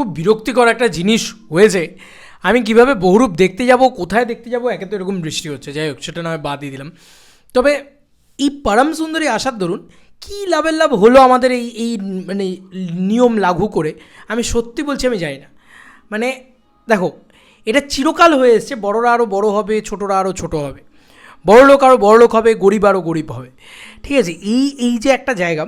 খুব বিরক্তিকর একটা জিনিস হয়েছে। আমি কীভাবে বহুরূপ দেখতে যাব, কোথায় দেখতে যাব, একে তো এরকম বৃষ্টি হচ্ছে, যাই হোক, সেটা না বাদ দিয়ে দিলাম। তবে এই পরম সুন্দরী আসার দরুন কী লাভের লাভ হলো আমাদের এই এই মানে নিয়ম লাঘু করে? আমি সত্যি বলছি, আমি জানি না। মানে দেখো, এটা চিরকাল হয়ে এসছে, বড়রা আরও বড় হবে, ছোটরা আরও ছোট হবে। বড় লোক আরও বড় লোক হবে, গরিব আরও গরিব হবে। ঠিক আছে, এই এই যে একটা জায়গা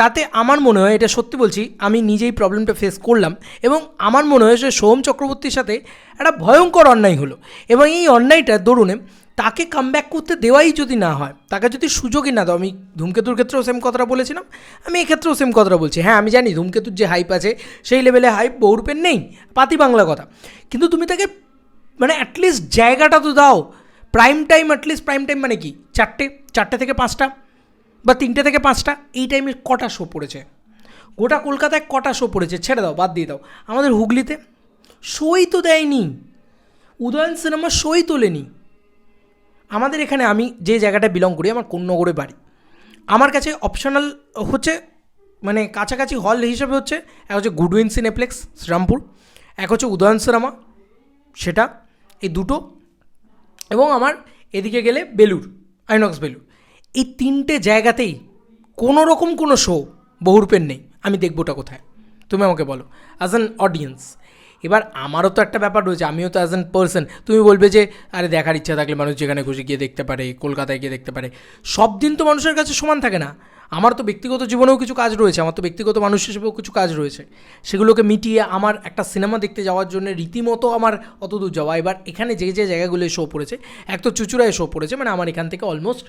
তাতে আমার মনে হয়, এটা সত্যি বলছি, আমি নিজেই প্রবলেমটা ফেস করলাম এবং আমার মনে হয় যে সোহম চক্রবর্তীর সাথে একটা ভয়ঙ্কর অন্যায় হলো এবং এই অন্যায়টার দরুনে তাকে কামব্যাক করতে দেওয়াই যদি না হয়, তাকে যদি সুযোগই না দাও, আমি ধূমকেতুর ক্ষেত্রেও সেম কথাটা বলেছিলাম, আমি এক্ষেত্রেও সেম কথাটা বলছি। হ্যাঁ আমি জানি ধূমকেতুর যে হাইপ আছে, সেই লেভেলে হাইপ বহুরূপের নেই, পাতি বাংলা কথা, কিন্তু তুমি তাকে মানে অ্যাটলিস্ট জায়গাটা তো দাও prime time at least prime time মানে কি? চারটে চারটে থেকে পাঁচটা বা তিনটে থেকে পাঁচটা, এই টাইমে কটা শো পড়েছে? গোটা কলকাতায় কটা শো পড়েছে? ছেড়ে দাও, বাদ দিয়ে দাও। আমাদের হুগলিতে শোই তো দেয়নি। উদয়ন সিনেমা শোই তোলেনি। আমাদের এখানে আমি যে জায়গাটা বিলং করি, আমার কোন্নগরে বাড়ি। আমার কাছে অপশনাল হচ্ছে মানে কাছাকাছি হল হিসেবে হচ্ছে, এক হচ্ছে গুডউইন সিনেপ্লেক্স শ্রীরামপুর, এক হচ্ছে উদয়ন সিনেমা সেটা, এই দুটো। এবং আমার এদিকে গেলে বেলুর আইনক্স বেলুর এই তিনটে জায়গাতেই কোনো রকম কোনো শো বহুরূপের নেই। আমি দেখবোটা কোথায়। তুমি আমাকে বলো। অ্যাজ অ্যান অডিয়েন্স এবার আমারও তো একটা ব্যাপার রয়েছে, আমিও তো অ্যাজ অ্যান পার্সন তুমি বলবে যে, আরে দেখার ইচ্ছা থাকলে মানুষ যেখানে খুশি গিয়ে দেখতে পারে, কলকাতায় গিয়ে দেখতে পারে। সব দিন তো মানুষের কাছে সমান থাকে না। আমার তো ব্যক্তিগত জীবনেও কিছু কাজ রয়েছে, আমার তো ব্যক্তিগত মানুষ হিসেবেও কিছু কাজ রয়েছে। সেগুলোকে মিটিয়ে আমার একটা সিনেমা দেখতে যাওয়ার জন্য রীতিমতো আমার অত দূর যাওয়া। এবার এখানে যে যে জায়গাগুলো শো পড়েছে, এক তো চুচুড়ায় শো পড়েছে মানে আমার এখান থেকে অলমোস্ট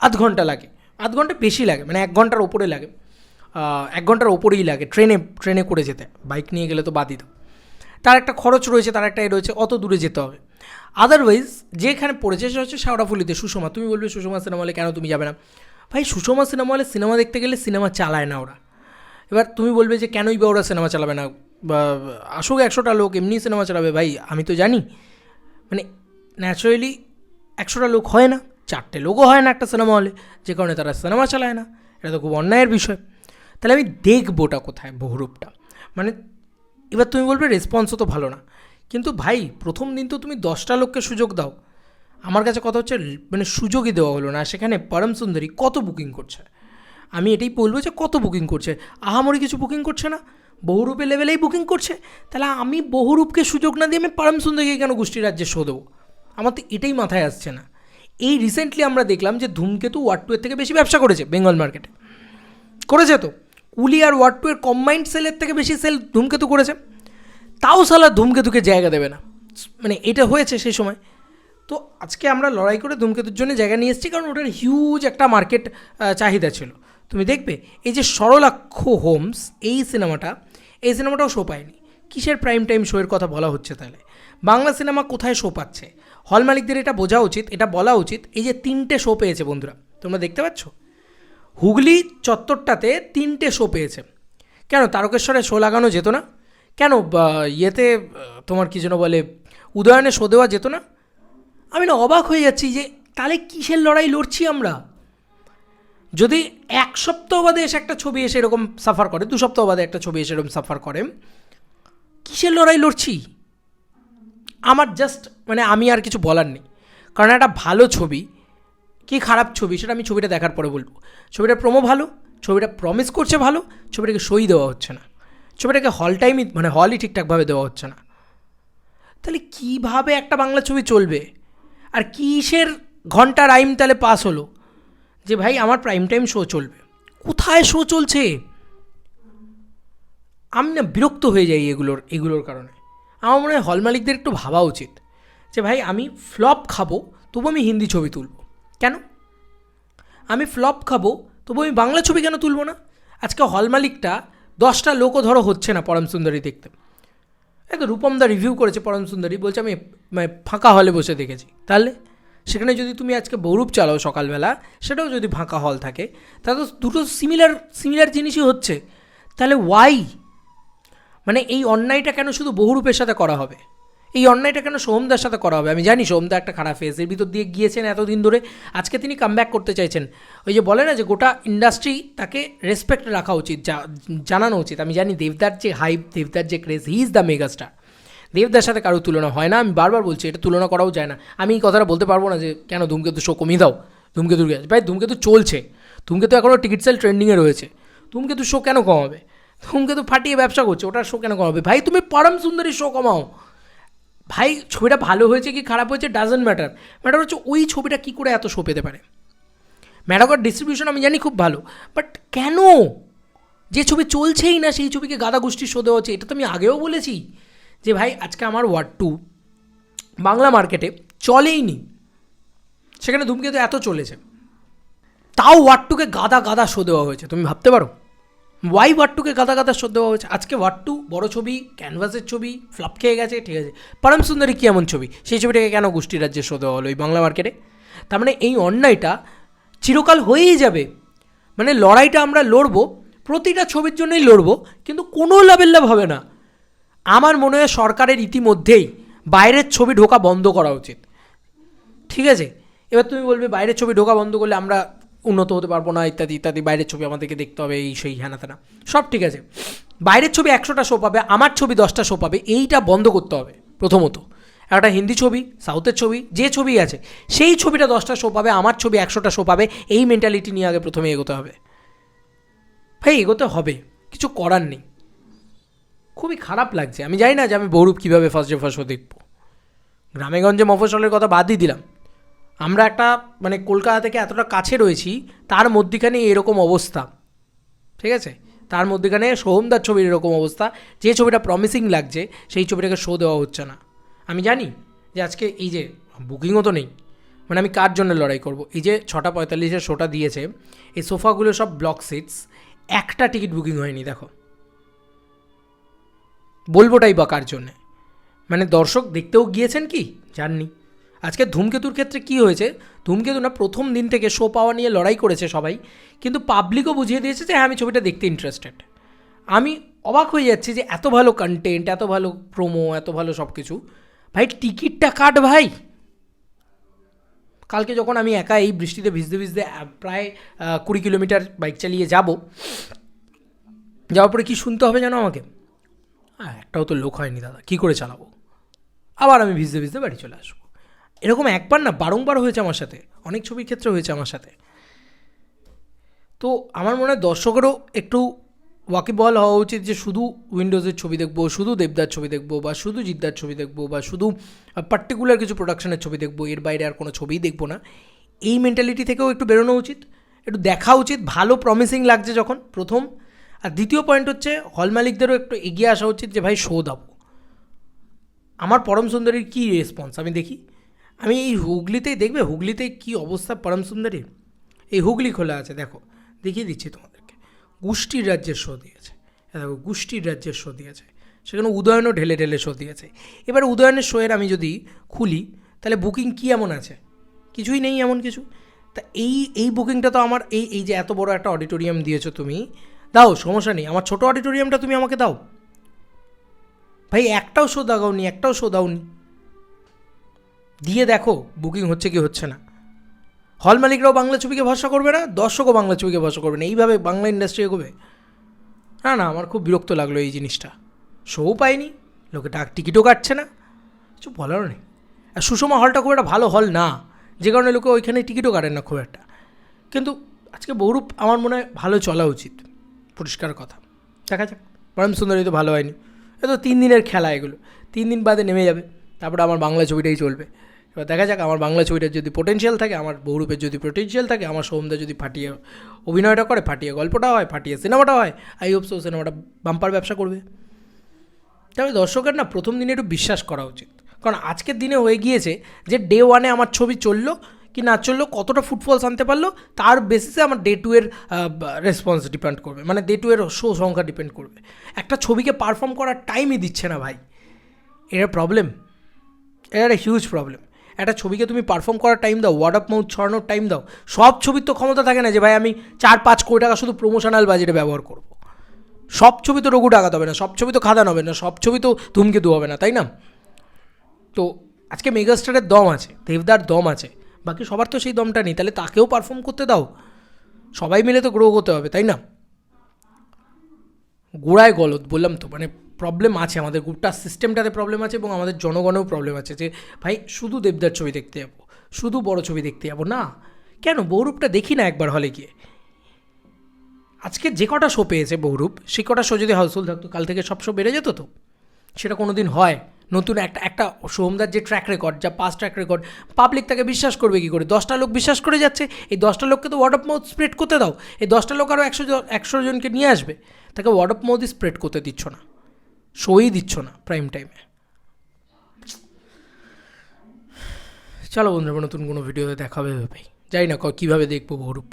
আধ ঘণ্টা লাগে, আধ ঘণ্টা বেশি লাগে মানে এক ঘণ্টার ওপরে লাগে। এক ঘণ্টার ওপরেই লাগে ট্রেনে ট্রেনে করে যেতে, বাইক নিয়ে গেলে তো বাদই দাও। তার একটা খরচ রয়েছে, তার একটা এ রয়েছে, অত দূরে যেতে হবে। আদারওয়াইজ যেখানে পড়েছে সেটা হচ্ছে শাওড়াফুলিতে, সুষমা। তুমি বলবে সুষমা সিনেমা হলে কেন তুমি যাবে না? ভাই, সুষমা সিনেমা হলে সিনেমা দেখতে গেলে সিনেমা চালায় না ওরা। এবার তুমি বলবে যে কেনই বা ওরা সিনেমা চালাবে না? আসুক একশোটা লোক এমনি সিনেমা চালাবে। ভাই, আমি তো জানি মানে ন্যাচারালি একশোটা লোক হয় না। চারটে লোকও হয় না একটা সিনেমা হলে, যে কারণে তারা সিনেমা চালায় না। এটা তো খুব অন্যায়ের বিষয়। তাহলে আমি দেখবোটা কোথায়, বহুরূপটা। মানে এবার তুমি বলবে রেসপন্সও তো ভালো না। কিন্তু ভাই, প্রথম দিন তো তুমি দশটা লোককে সুযোগ দাও। আমার কাছে কথা হচ্ছে মানে সুযোগই দেওয়া হলো না। সেখানে পরম সুন্দরী কত বুকিং করছে? আমি এটাই বলব যে কত বুকিং করছে? আহামরি কিছু বুকিং করছে না? বহুরূপে লেভেলেই বুকিং করছে? তাহলে আমি বহুরূপকে সুযোগ না দিয়ে আমি পরম সুন্দরীকে কেন গোষ্ঠী রাজ্যে শো দেবো? আমার তো এটাই মাথায় আসছে না। এই রিসেন্টলি আমরা দেখলাম যে ধূমকেতু ওয়ার্ড টু এর থেকে বেশি ব্যবসা করেছে বেঙ্গল মার্কেটে করেছে তো? কুলি আর ওয়ার্ড টু এর কম্বাইন্ড সেলের থেকে বেশি সেল ধূমকেতু করেছে। তাও সালা ধূমকেতুকে জায়গা দেবে না। মানে এটা হয়েছে সেই সময়। তো আজকে আমরা লড়াই করে ধূমকেতুর জন্য জায়গা নিয়ে এসেছি কারণ ওটার হিউজ একটা মার্কেট চাহিদা ছিল। তুমি দেখবে, এই যে সরলাক্ষ হোমস, এই সিনেমাটা এই সিনেমাটাও শো পায়নি। কিসের প্রাইম টাইম শোয়ের কথা বলা হচ্ছে তাহলে? বাংলা সিনেমা কোথায় শো পাচ্ছে? হল মালিকদের এটা বোঝা উচিত, এটা বলা উচিত, এই যে তিনটে শো পেয়েছে বন্ধুরা, তোমরা দেখতে পাচ্ছ? হুগলি চত্বরটাতে তিনটে শো পেয়েছে। কেন? তারকেশ্বরে শো লাগানো যেত না? কেন ইয়েতে তোমার কী যেন বলে, উদয়নে শো দেওয়া যেত না? আমি না অবাক হয়ে যাচ্ছি যে, তাহলে কিসের লড়াই লড়ছি আমরা? যদি এক সপ্তাহ বাদে এসে একটা ছবি এসে এরকম সাফার করে, দু সপ্তাহ বাদে একটা ছবি এসে এরকম সাফার করে, কিসের লড়াই লড়ছি? আমার জাস্ট মানে আমি আর কিছু বলার নেই। কারণ একটা ভালো ছবি, কি খারাপ ছবি সেটা আমি ছবিটা দেখার পরে বলব। ছবিটা প্রোমো ভালো, ছবিটা প্রমিস করছে ভালো, ছবিটাকে সই দেওয়া হচ্ছে না। ছবিটাকে হল টাইমই মানে হলই ঠিকঠাকভাবে দেওয়া হচ্ছে না। তাহলে কীভাবে একটা বাংলা ছবি চলবে? আর কিসের ঘণ্টা রাইম তাহলে পাস হলো? যে ভাই আমার প্রাইম টাইম শো চলবে। কোথায় শো চলছে? আমি না বিরক্ত হয়ে যাই এগুলোর এগুলোর কারণে। আমার মনে হয় হল মালিকদের একটু ভাবা উচিত যে ভাই, আমি ফ্লপ খাব, তবু আমি হিন্দি ছবি তুলবো। কেন? আমি ফ্লপ খাব, তবু আমি বাংলা ছবি কেন তুলবো না? আজকে হল মালিকটা দশটা লোকও ধরো হচ্ছে না পরম সুন্দরী দেখতে। তো রূপম দা রিভিউ করেছে পরম সুন্দরী, বলছে আমি মানে ফাঁকা হলে বসে দেখেছি। তাহলে? সেখানে যদি তুমি আজকে বৌরূপ চালাও সকালবেলা, সেটাও যদি ফাঁকা হল থাকে, তাহলে তো দুটো সিমিলার সিমিলার জিনিসই হচ্ছে। তাহলে ওয়াই মানে এই অন্যায়টা কেন শুধু বহুরূপের সাথে করা হবে? এই অন্যায়টা কেন সোহমদার সাথে করা হবে? আমি জানি সোহমদা একটা খারাপ ফেস এর ভিতর দিয়ে গিয়েছেন এতদিন ধরে। আজকে তিনি কামব্যাক করতে চাইছেন। ওই যে বলে না যে গোটা ইন্ডাস্ট্রি তাকে রেসপেক্ট রাখা উচিত জানানো উচিত। আমি জানি দেবদার যে হাইপ দেবদার যে craze he is the megastar দেবদার সাথে কারও তুলনা হয় না, আমি বারবার বলছি, এটা তুলনা করাও যায় না। আমি এই কথাটা বলতে পারব না যে, কেন ধূমকেতু শো কমিয়ে দাও? ধূমকেতুর ভাই, ধূমকেতু চলছে। ধূমকেতু এখনও টিকিট সেল ট্রেন্ডিংয়ে রয়েছে। ধূমকেতু শো কেন কমাবে? ধূমকেতু ফাটিয়ে ব্যবসা করছে, ওটার শো কেন কমাবে ভাই, তুমি পরম সুন্দরী শো কমাও। ভাই, ছবিটা ভালো হয়েছে কি খারাপ হয়েছে ডাজেন্ট ম্যাটার ম্যাটার হচ্ছে ওই ছবিটা কী করে এত শো পেতে পারে? ম্যাডাগর ডিস্ট্রিবিউশন আমি জানি খুব ভালো বাট কেন? যে ছবি চলছেই না, সেই ছবিকে গাদা গোষ্ঠীর শো দেওয়া হচ্ছে, এটা তো আমি আগেও বলেছি। যে ভাই, আজকে আমার ওয়ার্ড টু বাংলা মার্কেটে চলেই নি। সেখানে ধূমকেতু এত চলেছে। তাও ওয়ার্ড টুকে গাদা গাদা শো দেওয়া হয়েছে, তুমি ভাবতে পারো? ওয়াই ওয়ার্ড টুকে গাদা গাদা শো দেওয়া হয়েছে? আজকে টু বড় ছবি ক্যানভাসের ছবি ফ্লপ খেয়ে গেছে, ঠিক আছে। পরম সুন্দরী কী এমন ছবি? সেই ছবিটাকে কেন গোষ্ঠী রাজ্যে শো দেওয়া হলো এই বাংলা মার্কেটে তার মানে এই অন্যায়টা চিরকাল হয়েই যাবে। মানে লড়াইটা আমরা লড়বো, প্রতিটা ছবির জন্যই লড়বো, কিন্তু কোনো লাভের লাভ হবে না। আমার মনে হয় সরকারের ইতিমধ্যেই বাইরের ছবি ঢোকা বন্ধ করা উচিত। ঠিক আছে? এবার তুমি বলবে বাইরের ছবি ঢোকা বন্ধ করলে আমরা উন্নত হতে পারব না, ইত্যাদি ইত্যাদি। বাইরের ছবি আমাদেরকে দেখতে হবে, এই সেই হ্যানা তেনা। সব ঠিক আছে। বাইরের ছবি একশোটা শো পাবে, আমার ছবি দশটা শো পাবে, এইটা বন্ধ করতে হবে, প্রথমত। একটা হিন্দি ছবি, সাউথের ছবি, যে ছবি আছে, সেই ছবিটা দশটা শো পাবে, আমার ছবি একশোটা শো পাবে, এই মেন্টালিটি নিয়ে আগে প্রথমে এগোতে হবে। ভাই, এগোতে হবে, কিছু করার নেই। খুবই খারাপ লাগছে। আমি জানি না যে আমি বহুরূপ কীভাবে ফার্স্ট ডে ফার্স্ট দেখব। গ্রামেগঞ্জে মফসলের কথা বাদই দিলাম। আমরা একটা মানে কলকাতা থেকে এতটা কাছে রয়েছি, তার মধ্যিখানে এরকম অবস্থা। ঠিক আছে? তার মধ্যিখানে সোহমদার ছবির এরকম অবস্থা, যে ছবিটা প্রমিসিং লাগছে, সেই ছবিটাকে শো দেওয়া হচ্ছে না। আমি জানি যে আজকে এই যে বুকিংও তো নেই। মানে আমি কার জন্য লড়াই করব? এই যে ছটা পঁয়তাল্লিশের শোটা দিয়েছে, এই সোফাগুলো সব ব্লক সিটস একটা টিকিট বুকিং হয়নি, দেখো। বলবোটাই বা কার জন্যে? মানে দর্শক দেখতেও গিয়েছেন কি? জাননি। আজকে ধূমকেতুর ক্ষেত্রে কি হয়েছে? ধূমকেতু না প্রথম দিন থেকে শো পাওয়া নিয়ে লড়াই করেছে সবাই, কিন্তু পাবলিকও বুঝিয়ে দিয়েছে যে হ্যাঁ আমি ছবিটা দেখতে ইন্টারেস্টেড আমি অবাক হয়ে যাচ্ছি যে, এত ভালো কন্টেন্ট এত ভালো প্রোমো এত ভালো সব কিছু ভাই, টিকিটটা কাট ভাই। কালকে যখন আমি একা এই বৃষ্টিতে ভিজতে ভিজতে প্রায় কুড়ি কিলোমিটার বাইক চালিয়ে যাব, যাওয়ার পরে কি শুনতে হবে জানো আমাকে? একটাও তো লোক হয়নি দাদা, কী করে চালাবো? আবার আমি ভিজতে ভিজতে বাড়ি চলে আসব। এরকম একবার না বারংবার হয়েছে আমার সাথে। অনেক ছবির ক্ষেত্রে হয়েছে আমার সাথে। তো আমার মনে হয় দর্শকেরও একটু ওয়াকিবল হওয়া উচিত যে শুধু উইন্ডোজের ছবি দেখব, শুধু দেবদার ছবি দেখব বা শুধু জিদ্দার ছবি দেখব বা শুধু পার্টিকুলার কিছু প্রোডাকশনের ছবি দেখব, এর বাইরে আর কোনো ছবিই দেখব না। এই মেন্টালিটি থেকেও একটু বেরোনো উচিত, একটু দেখা উচিত, ভালো প্রমিসিং লাগছে যখন প্রথম। আর দ্বিতীয় পয়েন্ট হচ্ছে হল মালিকদেরও একটু এগিয়ে আসা উচিত যে, ভাই শো দাও। আমার পরম সুন্দরীর কী রেসপন্স আমি দেখি। আমি এই হুগলিতেই দেখবে হুগলিতে কি অবস্থা পরম সুন্দরী? এই হুগলি খোলা আছে, দেখো। দেখিয়ে দিচ্ছি তোমাদেরকে। গোষ্ঠীর রাজ্যের শো দিয়েছে। দেখো, গোষ্ঠীর রাজ্যের শো দিয়েছে। সেখানে উদয়নও ঢেলে ঢেলে শো দিয়েছে। এবার উদয়নের শোয়ের আমি যদি খুলি, তাহলে বুকিং কী এমন আছে? কিছুই নেই এমন কিছু? তা এই এই বুকিংটা তো আমার, এই এই যে এত বড় একটা অডিটোরিয়াম দিয়েছ তুমি, দাও, সমস্যা নেই। আমার ছোটো অডিটোরিয়ামটা তুমি আমাকে দাও। ভাই, একটাও শো দাওনি একটাও শো দাওনি। দিয়ে দেখো বুকিং হচ্ছে কি হচ্ছে না। হল মালিকরাও বাংলা ছবিকে ভরসা করবে না, দর্শকও বাংলা ছবিকে ভরসা করবে না। এইভাবে বাংলা ইন্ডাস্ট্রি এগোবে না না, আমার খুব বিরক্ত লাগল এই জিনিসটা। শোও পায়নি লোকে ডাক টিকিটও কাটছে না। কিছু বলারও নেই। আর সুষমা হলটা খুব একটা ভালো হল না, যে কারণে লোকে ওইখানে টিকিটও কাটেন না খুব একটা। কিন্তু আজকে বহুরূপ আমার মনে হয় ভালো চলা উচিত। পরিষ্কার কথা। দেখা যাক। পরম সুন্দরী তো ভালো হয়নি। এ তো তিন দিনের খেলা এগুলো। তিন দিন বাদে নেমে যাবে। তারপরে আমার বাংলা ছবিটাই চলবে। এবার দেখা যাক, আমার বাংলা ছবিটার যদি পোটেনশিয়াল থাকে, আমার বহুরূপের যদি পোটেনশিয়াল থাকে, আমার সোমদা যদি ফাটিয়ে অভিনয়টা করে, ফাটিয়ে গল্পটা হয়, ফাটিয়ে সিনেমাটা হয় আই হোপ সো সিনেমাটা বাম্পার ব্যবসা করবে। তবে দর্শকের না প্রথম দিনে একটু বিশ্বাস করা উচিত। কারণ আজকের দিনে হয়ে গিয়েছে যে ডে ওয়ানে আমার ছবি চলল কি না চলল, কতটা ফুটফলস আনতে পারল, তার বেসিসে আমার ডে টু এর রেসপন্স ডিপেন্ড করবে। মানে ডে টু এর শো সংখ্যা ডিপেন্ড করবে। একটা ছবিকে পারফর্ম করার টাইমই দিচ্ছে না ভাই। এটা প্রবলেম এটা একটা হিউজ প্রবলেম একটা ছবিকে তুমি পারফর্ম করার টাইম দাও ওয়ার্ড অফ মাউথ ছড়ানোর টাইম দাও, সব ছবির তো ক্ষমতা থাকে না যে, ভাই, আমি চার, পাঁচ কোটি টাকা শুধু প্রমোশনাল বাজেটে ব্যবহার করব। সব ছবি তো রঘু টাকাতে হবে না, সব ছবি তো খাদান হবে না, সব ছবি তো ধূমকেতু হবে না, তাই না? তো আজকে মেগাস্টারের দম আছে, দেবদার দম আছে, বাকি সবার তো সেই দমটা নেই, তাহলে তাকেও পারফর্ম করতে দাও। সবাই মিলে তো গ্রো করতে হবে, তাই না? গোড়ায় গলদ, বললাম তো মানে প্রবলেম আছে, আমাদের গোটা সিস্টেমটাতে প্রবলেম আছে এবং আমাদের জনগণেও প্রবলেম আছে যে, ভাই, শুধু দেবদার ছবি দেখতে যাব, শুধু বড় ছবি দেখতে যাব, না। কেন? বহুরূপটা দেখি না একবার হলে গিয়ে। আজকে যে কটা শো পেয়েছে বহুরূপ সে কটা শো যদি হাউসফুল থাকতো, কাল থেকে সব শো বেড়ে যেত তো? সেটা কোনো দিন হয়। নতুন একটা একটা সোমদার যে ট্র্যাক রেকর্ড যা পাস ট্র্যাক রেকর্ড পাবলিক তাকে বিশ্বাস করবে কী করে? দশটা লোক বিশ্বাস করে যাচ্ছে, এই দশটা লোককে তো ওয়ার্ড অফ মাউথ স্প্রেড করতে দাও। এই দশটা লোক আরও একশো একশো জনকে নিয়ে আসবে। তাকে ওয়ার্ড অফ মাউথই স্প্রেড করতে দিচ্ছ না। শোই দিচ্ছ না প্রাইম টাইমে চলো বন্ধুরা, নতুন কোনো ভিডিওতে দেখাবে ভেবেই যাই না কীভাবে দেখব বহুরূপ